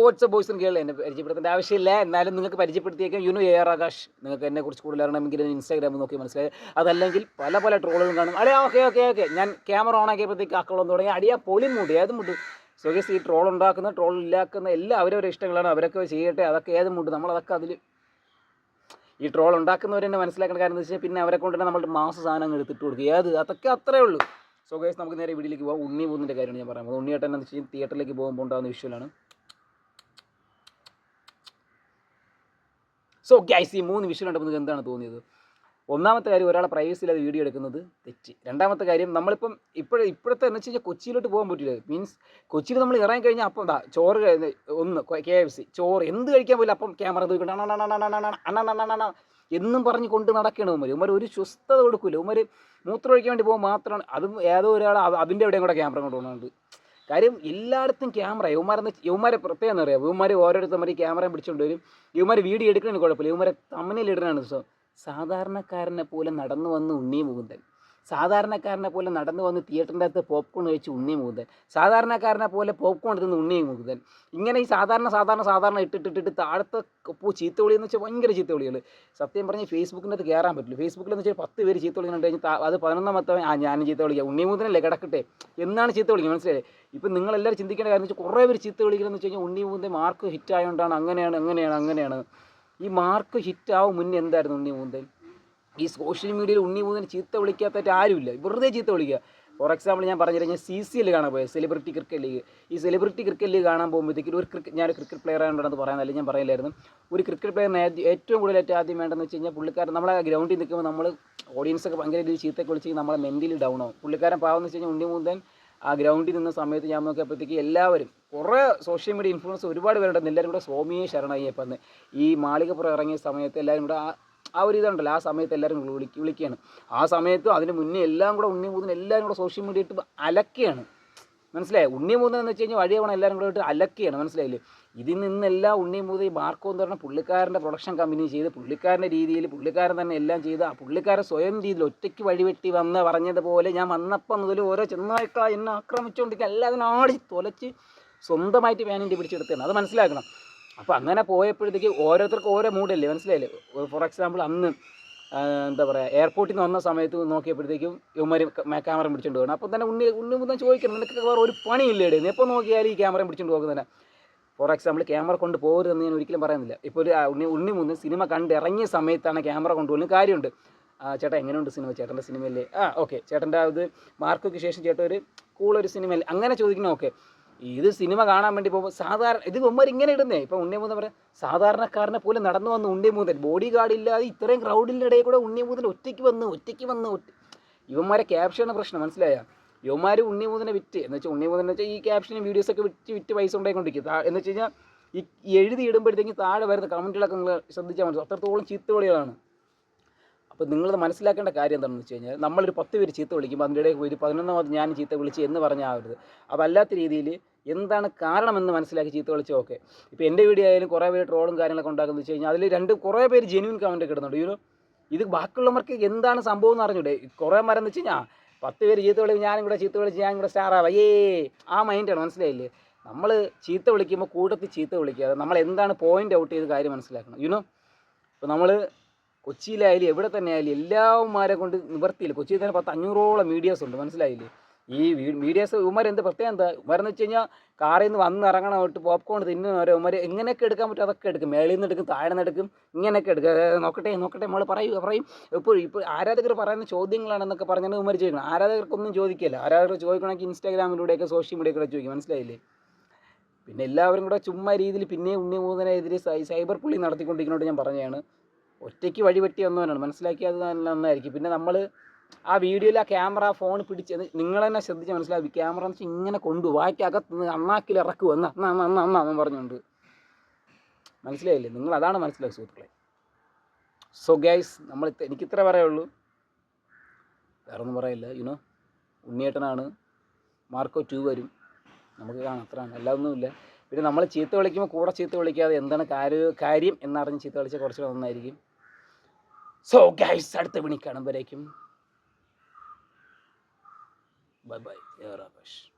WhatsApp boys and എന്നെ പരിചയപ്പെടുത്തേണ്ട ആവശ്യമില്ല. എന്നാലും നിങ്ങൾക്ക് പരിചയപ്പെടുത്തിയേക്കാം. യുനു എ ആർ ആകാശ്. നിങ്ങൾക്ക് എന്നെ കുറിച്ച് കൂടുതൽ അറിയണമെങ്കിൽ ഇൻസ്റ്റാഗ്രാമിൽ നോക്കി മനസ്സിലായി. അതല്ലെങ്കിൽ പല പല ട്രോളുകളും കാണും. അടിയാ ഓക്കെ ഓക്കെ ഓക്കെ ഞാൻ ക്യാമറ ഓൺ ആക്കിയപ്പോഴത്തേക്ക് ആക്കളൊന്നും തുടങ്ങി. അടിയാ പൊളി മുണ്ട് ഏത് മുണ്ട് സോ ഗസ് ഈ ട്രോൾ ഉണ്ടാക്കുന്ന ട്രോൾ ഇല്ലാക്കുന്ന എല്ലാം അവരവരുടെ ഇഷ്ടങ്ങളാണ്. അവരൊക്കെ ചെയ്യട്ടെ അതൊക്കെ ഏത് മുണ്ട് നമ്മളതൊക്കെ അതിൽ ഈ ട്രോൾ ഉണ്ടാക്കുന്നവർ തന്നെ മനസ്സിലാക്കേണ്ട കാര്യം എന്ന് വെച്ചാൽ പിന്നെ അവരെ കൊണ്ട് തന്നെ നമ്മളുടെ മാസ സാധനങ്ങൾ എടുത്തിട്ട് കൊടുക്കുക. ഏത്? അതൊക്കെ അത്രേ ഉള്ളൂ. സോ നമുക്ക് നേരെ വീട്ടിലേക്ക് പോകാം ഉണ്ണി പോകുന്നതിന്റെ കാര്യമാണ് ഞാൻ പറയുന്നത് ഉണ്ണിയേട്ടൻ എന്ന് വെച്ചാൽ തിയേറ്ററിലേക്ക് പോകുമ്പോൾ ഉണ്ടാകുന്ന വിഷ്വലാണ് സോ ഗൈസ് ഈ മൂന്ന് വിഷയം കണ്ടപ്പോൾ നിങ്ങൾക്ക് എന്താണ് തോന്നിയത്? ഒന്നാമത്തെ കാര്യം ഒരാളെ പ്രൈവസിയിൽ അത് വീഡിയോ എടുക്കുന്നത് തെറ്റ്. രണ്ടാമത്തെ കാര്യം നമ്മളിപ്പം ഇപ്പോഴും ഇപ്പോഴത്തെ എന്ന് വെച്ച് കഴിഞ്ഞാൽ കൊച്ചിയിലോട്ട് പോകാൻ പറ്റില്ല. മീൻസ് കൊച്ചിയിൽ നമ്മൾ ഇറങ്ങി കഴിഞ്ഞാൽ അപ്പം എന്താ ചോറ് ഒന്ന് കെ എഫ് സി ചോറ് എന്ത് കഴിക്കാൻ പോലും അപ്പം ക്യാമറ തൂക്കിട്ട് എന്നും പറഞ്ഞ് കൊണ്ട് നടക്കണം ഉമ്മര്. ഉമ്മര് ഒരു സ്വസ്ഥത കൊടുക്കില്ല ഉമ്മര് മൂത്രം ഒഴിക്കാൻ വേണ്ടി പോകാൻ മാത്രമാണ് അതും ഏതോ ഒരാൾ അത് അതിന്റെ എവിടെയും കൂടെ ക്യാമറ കൊണ്ടുപോകുന്നുണ്ട് കാര്യം എല്ലായിടത്തും ക്യാമറ യുവമാരെ യുവമാരെ പ്രത്യേകം എന്ന് പറയാം? യുവമാർ ഓരോരുത്തർ ക്യാമറ പിടിച്ചുകൊണ്ട് വരും. യുവമാർ വീഡിയോ എടുക്കണമെന്ന് കുഴപ്പമില്ല. യുവമാരെ തമ്മനിലിടണമാണ് സോ സാധാരണക്കാരനെ പോലെ നടന്നു വന്ന് ഉണ്ണി മുകുന്ദൻ. സാധാരണക്കാരനെ പോലെ നടന്നു വന്ന് തിയേറ്ററിന്റെ അകത്ത് പോപ്കോൺ കഴിച്ച് ഉണ്ണി മുകുതൻ സാധാരണക്കാരനെ പോലെ പോപ്കോൺ എടുത്തുന്ന ഉണ്ണി മുകുതൻ ഇങ്ങനെ ഈ സാധാരണ സാധാരണ സാധാരണ ഇട്ടിട്ടിട്ടിട്ട് താഴത്തെ പൂ ചീത്തവിളി എന്ന് വെച്ചാൽ ഭയങ്കര ചീത്തവിളികൾ സത്യം പറഞ്ഞ് ഫേസ്ബുക്കിന്റെ അകത്ത് കയറാൻ പറ്റില്ല. ഫേസ്ബുക്കിൽ എന്ന് വെച്ചാൽ പത്ത് പേര് ചീത്തവിളി കണ്ടു കഴിഞ്ഞാൽ അത് പതിനൊന്നാമത്തെ ആ ഞാനും ചീത്തവിളിക്കുക ഉണ്ണി മുകുന്ദനല്ലേ കിടക്കട്ടെ? എന്നാണ് ചീത്തവിളിക്കുക മനസ്സിലായേ ഇപ്പം നിങ്ങളെല്ലാവരും ചിന്തിക്കേണ്ട കാര്യം വെച്ചാൽ കുറേ പേര് ചീത്ത വിളിക്കുന്നതെന്ന് വെച്ച് കഴിഞ്ഞാൽ ഉണ്ണി മാർക്ക് ഹിറ്റ് ആയതുകൊണ്ടാണ് അങ്ങനെയാണ് അങ്ങനെയാണ് അങ്ങനെയാണ്. ഈ മാർക്ക് ഹിറ്റാവും മുന്നേ എന്തായിരുന്നു ഉണ്ണി ഈ സോഷ്യൽ മീഡിയയിൽ ഉണ്ണി മൂന്നിന് ചീത്ത വിളിക്കാത്തതായിട്ട് ആരുമില്ല. വെറുതെ ചീത്ത വിളിക്കുക. ഫോർ എക്സാമ്പിൾ ഞാൻ പറഞ്ഞു കഴിഞ്ഞാൽ സി സി എൽ കാണാൻ പോയത്. സെലിബ്രിറ്റി ക്രിക്കറ്റ് ലീഗ് ഈ സെലിബ്രിറ്റി ക്രിക്കറ്റ് ലീഗ് കാണാൻ പോകുമ്പോഴത്തേക്കും ഒരു ക്രിക്കറ്റ് ഞാൻ ക്രിക്കറ്റ് പ്ലെയർ ആയതുകൊണ്ടാണ് അല്ലെങ്കിൽ ഞാൻ പറയില്ലായിരുന്നു. ഒരു ക്രിക്കറ്റ് പ്ലെയറിന് ഏറ്റവും കൂടുതൽ ഏറ്റവും ആദ്യം വേണ്ടതെന്ന് വെച്ച് കഴിഞ്ഞാൽ പുള്ളിക്കാരൻ നമ്മളെ ഗ്രൗണ്ടിൽ നിൽക്കുമ്പോൾ നമ്മൾ ഓഡിയൻസൊക്കെ ഭയങ്കര രീതിയിൽ ചീത്തയൊക്കെ വിളിച്ച് നമ്മളെ മെന്റലി ഡൗൺ ആവും. പുള്ളിക്കാരൻ പാവെന്ന് വെച്ച് കഴിഞ്ഞാൽ ഉണ്ണി മുന്തൻ ആ ഗ്രൗണ്ടിൽ നിന്ന സമയത്ത് ഞാൻ നോക്കിയപ്പോഴത്തേക്ക് എല്ലാവരും കുറേ സോഷ്യൽ മീഡിയ ഇൻഫ്ലുവൻസ് ഒരുപാട് പേരുണ്ടെന്ന് എല്ലാവരും കൂടെ സ്വാമിയെ ശരണയ്യപ്പന്ന് ഈ മാളികപ്പുറം ഇറങ്ങിയ സമയത്ത് എല്ലാവരും കൂടെ ആ ആ ഒരു ഇതുണ്ടല്ലോ ആ സമയത്ത് എല്ലാവരും വിളിക്ക് വിളിക്കുകയാണ്. ആ സമയത്തും അതിന് മുന്നേ എല്ലാം കൂടെ ഉണ്ണി മൂന്നിന് എല്ലാവരും കൂടെ സോഷ്യൽ മീഡിയ ഇട്ട് അലക്കുകയാണ്. മനസ്സിലായി? ഉണ്ണി മൂന്ന് എന്ന് വെച്ച് കഴിഞ്ഞാൽ വഴിയാവണം എല്ലാവരും കൂടെ ഇട്ട് അലക്കുകയാണ് മനസ്സിലായില്ലേ? ഇതിൽ നിന്നെല്ലാം ഉണ്ണി മൂന്ന് ഈ മാർക്കോ എന്ന് പറഞ്ഞാൽ പുള്ളിക്കാരന്റെ പ്രൊഡക്ഷൻ കമ്പനി ചെയ്ത് പുള്ളിക്കാരന്റെ രീതിയിൽ പുള്ളിക്കാരൻ തന്നെ എല്ലാം ചെയ്ത് ആ പുള്ളിക്കാരൻ സ്വയം രീതിയിൽ ഒറ്റയ്ക്ക് വഴിവെട്ടി വന്ന് പറഞ്ഞതുപോലെ ഞാൻ വന്നപ്പം മുതൽ ഓരോ ചെന്നായ്ക്കള എന്നെ ആക്രമിച്ചുകൊണ്ടിരിക്കുക എല്ലാവരും ആടി തൊലച്ച് സ്വന്തമായിട്ട് വേനന്റെ പിടിച്ചെടുത്തതാണ്. അത് മനസ്സിലാക്കണം. അപ്പോൾ അങ്ങനെ പോയപ്പോഴത്തേക്ക് ഓരോരുത്തർക്കും ഓരോ മൂഡല്ലേ മനസ്സിലായില്ലേ? ഫോർ എക്സാമ്പിൾ അന്ന് എന്താ പറയുക എയർപോർട്ടിൽ നിന്ന് വന്ന സമയത്ത് നോക്കിയപ്പോഴത്തേക്കും ഇവന്മാർ ക്യാമറ പിടിച്ചുകൊണ്ട് പോകണം അപ്പം തന്നെ ഉണ്ണി ഉണ്ണി മുതൽ ചോദിക്കണം നിനക്ക് വേറെ ഒരു പണിയില്ലേടേ നീ എപ്പോൾ നോക്കിയാലും ഈ ക്യാമറ പിടിച്ചുകൊണ്ട് പോകുന്നതന്നെ ഫോർ എക്സാമ്പിൾ ക്യാമറ കൊണ്ട് പോകരുതെന്ന് ഞാൻ ഒരിക്കലും പറയുന്നില്ല. ഇപ്പോൾ ഒരു ഉണ്ണി ഉണ്ണി മുന്ന് സിനിമ കണ്ട് ഇറങ്ങിയ സമയത്താണ് ക്യാമറ കൊണ്ടുപോകുന്നത് കാര്യമുണ്ട്. ചേട്ടാ എങ്ങനെയുണ്ട് സിനിമ? ചേട്ടന്റെ സിനിമയല്ലേ? ആ ഓക്കെ ചേട്ടന്റെ അത് മാർക്കൊക്കെ ശേഷം ചേട്ടൻ ഒരു കൂളൊരു സിനിമയല്ലേ? അങ്ങനെ ചോദിക്കണം ഓക്കെ ഇത് സിനിമ കാണാൻ വേണ്ടി പോകുമ്പോൾ സാധാരണ ഇത് ഉമ്മർ ഇങ്ങനെ ഇടുന്നേ. ഇപ്പം ഉണ്ണിമൂതൻ പറയാം സാധാരണക്കാരനെ പോലെ നടന്നു വന്ന് ഉണ്ണിമൂതൻ ബോഡി ഗാർഡ് ഇല്ലാതെ ഇത്രയും ക്രൗഡിന്റെ ഇടയിൽ കൂടെ ഉണ്ണിമൂതൻ ഒറ്റയ്ക്ക് വന്ന് ഒറ്റയ്ക്ക് വന്ന് ഇവന്മാരെ ക്യാപ്ഷനാണ് പ്രശ്നം മനസ്സിലായ? യുവമാർ ഉണ്ണിമൂതനെ വിറ്റ്. എന്ന് വെച്ചാൽ ഉണ്ണിമൂതൻ എന്ന് വെച്ചാൽ ഈ ക്യാപ്ഷനും വീഡിയോസൊക്കെ വിറ്റ് വിറ്റ് പൈസ ഉണ്ടായിക്കൊണ്ടിരിക്കും എന്ന് വെച്ച് കഴിഞ്ഞാൽ ഈ ഈ എഴുതി ഇടുമ്പോഴത്തേക്കും താഴെ വരുന്ന കമന്റുകളൊക്കെ നിങ്ങൾ ശ്രദ്ധിച്ചാൽ മനസ്സിലാവും. അത്രത്തോളം ചീത്തവിളികളാണ് അപ്പോൾ നിങ്ങൾ മനസ്സിലാക്കേണ്ട കാര്യം എന്താണെന്ന് വെച്ച് കഴിഞ്ഞാൽ നമ്മളൊരു പത്ത് പേര് ചീത്ത വിളിക്കുമ്പോൾ അതിന്റെ ഇടയിൽ ഒരു പതിനൊന്നാമത് ഞാൻ ചീത്ത വിളിച്ച് എന്ന് പറഞ്ഞാവരുത് അല്ലാത്ത രീതിയിൽ എന്താണ് കാരണമെന്ന് മനസ്സിലാക്കി ചീത്ത വിളിച്ച് ഓക്കെ ഇപ്പോൾ എന്റെ വീഡിയോ ആയാലും കുറേ പേര് ട്രോളും കാര്യങ്ങളൊക്കെ ഉണ്ടാക്കുന്നത് വെച്ച് കഴിഞ്ഞാൽ അതിൽ രണ്ട് കുറേ പേര് ജെന്യൂൻ കമന്റ് കിട്ടുന്നുണ്ട് ഇതിനോ ഇത് ബാക്കിയുള്ളവർക്ക് എന്താണ് സംഭവം എന്ന് അറിഞ്ഞൂടെ? കുറേ മരം എന്ന് വെച്ച് കഴിഞ്ഞാൽ പത്ത് പേര് ചീത്ത വിളിക്കും ഞാനും കൂടെ ചീത്ത വിളിച്ച് ഞാനും കൂടെ സ്റ്റാറാവാം ഏ ആ മൈൻഡാണ് മനസ്സിലായില്ലേ? നമ്മൾ ചീത്ത വിളിക്കുമ്പോൾ കൂട്ടത്തിൽ ചീത്ത വിളിക്കാതെ നമ്മൾ എന്താണ് പോയിന്റ് ഔട്ട് ചെയ്ത് കാര്യം മനസ്സിലാക്കണം. യുനോ ഇപ്പോൾ നമ്മൾ കൊച്ചിയിലായാലും എവിടെ തന്നെ ആയാലും എല്ലാവന്മാരെ കൊണ്ട് നിവർത്തിയില്ല. കൊച്ചിയിൽ തന്നെ പത്ത് അഞ്ഞൂറോളം മീഡിയാസ് ഉണ്ട് മനസ്സിലായില്ലേ? ഈ മീഡിയാസ് ഉമാർ എന്ത് പ്രത്യേകം എന്താ? ഉമാരെന്ന് വെച്ച് കഴിഞ്ഞാൽ കാറിൽ നിന്ന് വന്ന് ഇറങ്ങണം വിട്ട് പോപ്കോൺ തിന്നുന്നവരെ ഉമാർ എങ്ങനെയൊക്കെ എടുക്കാൻ പറ്റും അതൊക്കെ എടുക്കും. മേളിൽ നിന്ന് എടുക്കും താഴെ നിന്ന് എടുക്കും ഇങ്ങനെയൊക്കെ എടുക്കും. നോക്കട്ടെ നോക്കട്ടെ നമ്മൾ പറയും പറയും. ഇപ്പോൾ ഇപ്പോൾ ആരാധകർ പറയുന്ന ചോദ്യങ്ങളാണെന്നൊക്കെ പറഞ്ഞാൽ ഉമാർ ചോദിക്കണം ആരാധകർക്കൊന്നും ചോദിക്കില്ല. ആരാധകർ ചോദിക്കണമെങ്കിൽ ഇൻസ്റ്റാഗ്രാമിലൂടെയൊക്കെ സോഷ്യൽ മീഡിയ കൂടെ ചോദിക്കും മനസ്സിലായില്ലേ? പിന്നെ എല്ലാവരും കൂടെ ചുമ്മാ രീതിയിൽ പിന്നെയും ഉണ്ണി മൂന്നനെതിരെ സൈബർ പുള്ളി നടത്തിക്കൊണ്ടിരിക്കുന്നതുകൊണ്ട് ഞാൻ പറഞ്ഞതാണ്. ഒറ്റയ്ക്ക് വഴിവെട്ടി വന്നവനാണ്. മനസ്സിലാക്കിയത് നല്ല നന്നായിരിക്കും. പിന്നെ നമ്മൾ ആ വീഡിയോയിൽ ആ ക്യാമറ ഫോൺ പിടിച്ച് നിങ്ങൾ തന്നെ ശ്രദ്ധിച്ച് മനസ്സിലാക്കി. ക്യാമറ എന്ന് വെച്ചാൽ ഇങ്ങനെ കൊണ്ടു വായ്ക്കകത്ത് നിന്ന് അണ്ണാക്കിൽ ഇറക്കുക എന്ന് അന്ന അന്ന് അന്ന് അന്ന് എന്ന് പറഞ്ഞുകൊണ്ട്. മനസ്സിലായില്ലേ? നിങ്ങൾ അതാണ് മനസ്സിലാക്കുക സുഹൃത്തുക്കളെ. സോ ഗൈസ് നമ്മൾ എനിക്കിത്ര പറയുള്ളൂ. വേറെ ഒന്നും പറയില്ല യുനോ ഉണ്ണിയേട്ടനാണ്. മാർക്കോ ടു വരും. നമുക്ക് കാണാം. അത്രയാണ് അല്ലാതൊന്നുമില്ല. പിന്നെ നമ്മൾ ചീത്ത വിളിക്കുമ്പോൾ കൂടെ ചീത്ത വിളിക്കാതെ എന്താണ് കാര്യ കാര്യം എന്നറിഞ്ഞ് ചീത്ത വിളിച്ചാൽ കുറച്ചുകൂടെ നന്നായിരിക്കും. സോ ഗൈസ് അടുത്ത വിണി കാണുമ്പോഴേക്കും. Bye bye Akash